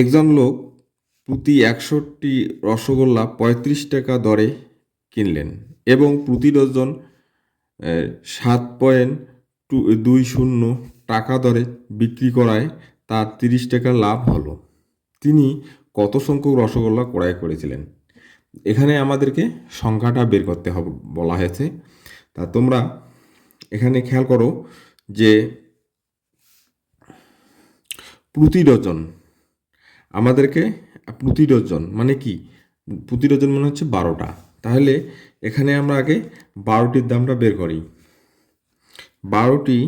একজন লোক প্রতি একশোটি রসগোল্লা পঁয়ত্রিশ টাকা দরে কিনলেন এবং প্রতি ডজন সাত পয়েন্ট টু, দুই শূন্য টাকা দরে বিক্রি করায় তার তিরিশ টাকা লাভ হলো। তিনি কত সংখ্যক রসগোল্লা ক্রয় করেছিলেন? এখানে আমাদেরকে সংখ্যাটা বের করতে হবে বলা হয়েছে। তা তোমরা এখানে খেয়াল করো যে প্রতি ডজন আমাদেরকে প্রতি ডজন মানে কি? প্রতি ডজন মানে হচ্ছে বারোটা। তাহলে এখানে আমরা আগে বারোটির দামটা বের করি। বারোটি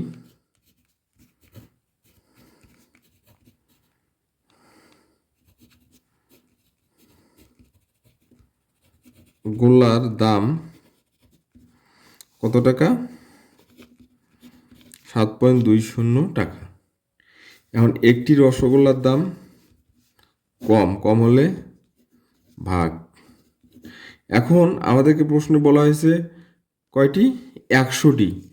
গোল্লার দাম কত টাকা? সাত পয়েন্ট দুই শূন্য টাকা। এখন একটি রসগোল্লার দাম কম কম হলে ভাগ। এখন আমাদেরকে প্রশ্নে বলা হয়েছে কয়টি? একশোটি।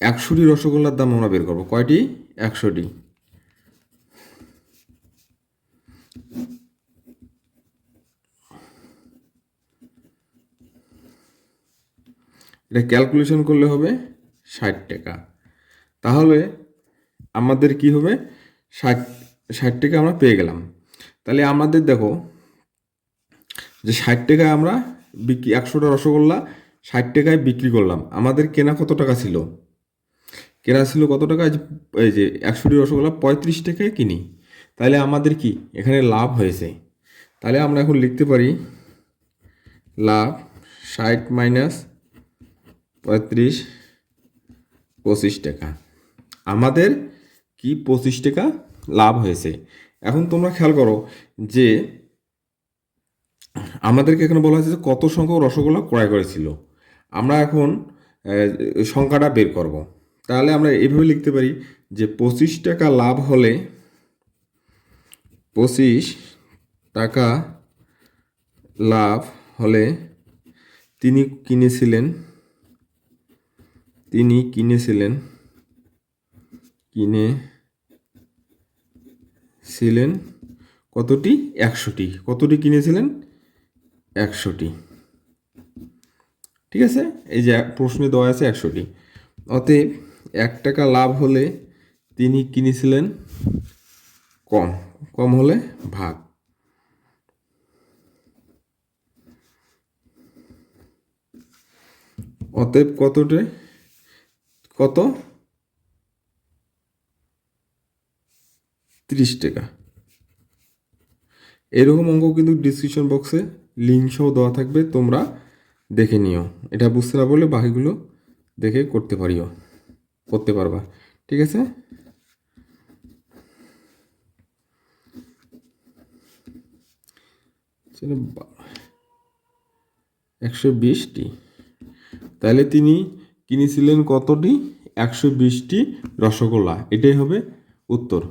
একশোটি রসগোল্লার দাম আমরা বের করব। কয়টি? একশোটি। এটা ক্যালকুলেশন করলে হবে ষাট টাকা। তাহলে আমাদের কি হবে? ষাট ষাট টাকা আমরা পেয়ে গেলাম। তাহলে আমাদের দেখো, যে ষাট টাকায় আমরা বিক্রি, একশোটা রসগোল্লা ষাট টাকায় বিক্রি করলাম। আমাদের কেনা কত টাকা ছিল? কেনা ছিল কত টাকা? এই যে- একশোটি রসগোল্লা পঁয়ত্রিশ টাকায় কিনি। তাহলে আমাদের কি এখানে লাভ হয়েছে? তাহলে আমরা এখন লিখতে পারি, লাভ ষাট মাইনাস পঁয়ত্রিশ পঁচিশ টাকা। আমাদের কি পঁচিশ টাকা লাভ হয়েছে? এখন তোমরা খেয়াল করো যে আমাদেরকে এখানে বলা হয়েছে যে কত সংখ্যক রসগোল্লা ক্রয় করেছিল। আমরা এখন সংখ্যাটা বের করব। তাহলে আমরা এইভাবে লিখতে পারি যে পঁচিশ টাকা লাভ হলে পঁচিশ টাকা লাভ হলে তিনি কিনেছিলেন তিনি কিনেছিলেন, কিনে ছিলেন কতটি? একশোটি। কতটি কিনেছিলেন? একশোটি। ঠিক আছে? এই যে প্রশ্নে দেওয়া আছে একশোটি। অতএব এক টাকা লাভ হলে তিনি কিনেছিলেন কম। কম হলে ভাগ। অতএব কতটে কত? তিরিশ টাকা। এরকম অঙ্ক কিন্তু ডিসক্রিপশন বক্সে লিঙ্ক দেওয়া থাকবে, তোমরা দেখে নিও। এটা বুঝতে না বলে বাকিগুলো দেখে করতে পারিও, করতে পারবা। ঠিক আছে? একশো বিশটি। তাহলে তিনি কিনেছিলেন কতটি? একশো বিশটি রসগোল্লা। এটাই হবে উত্তর।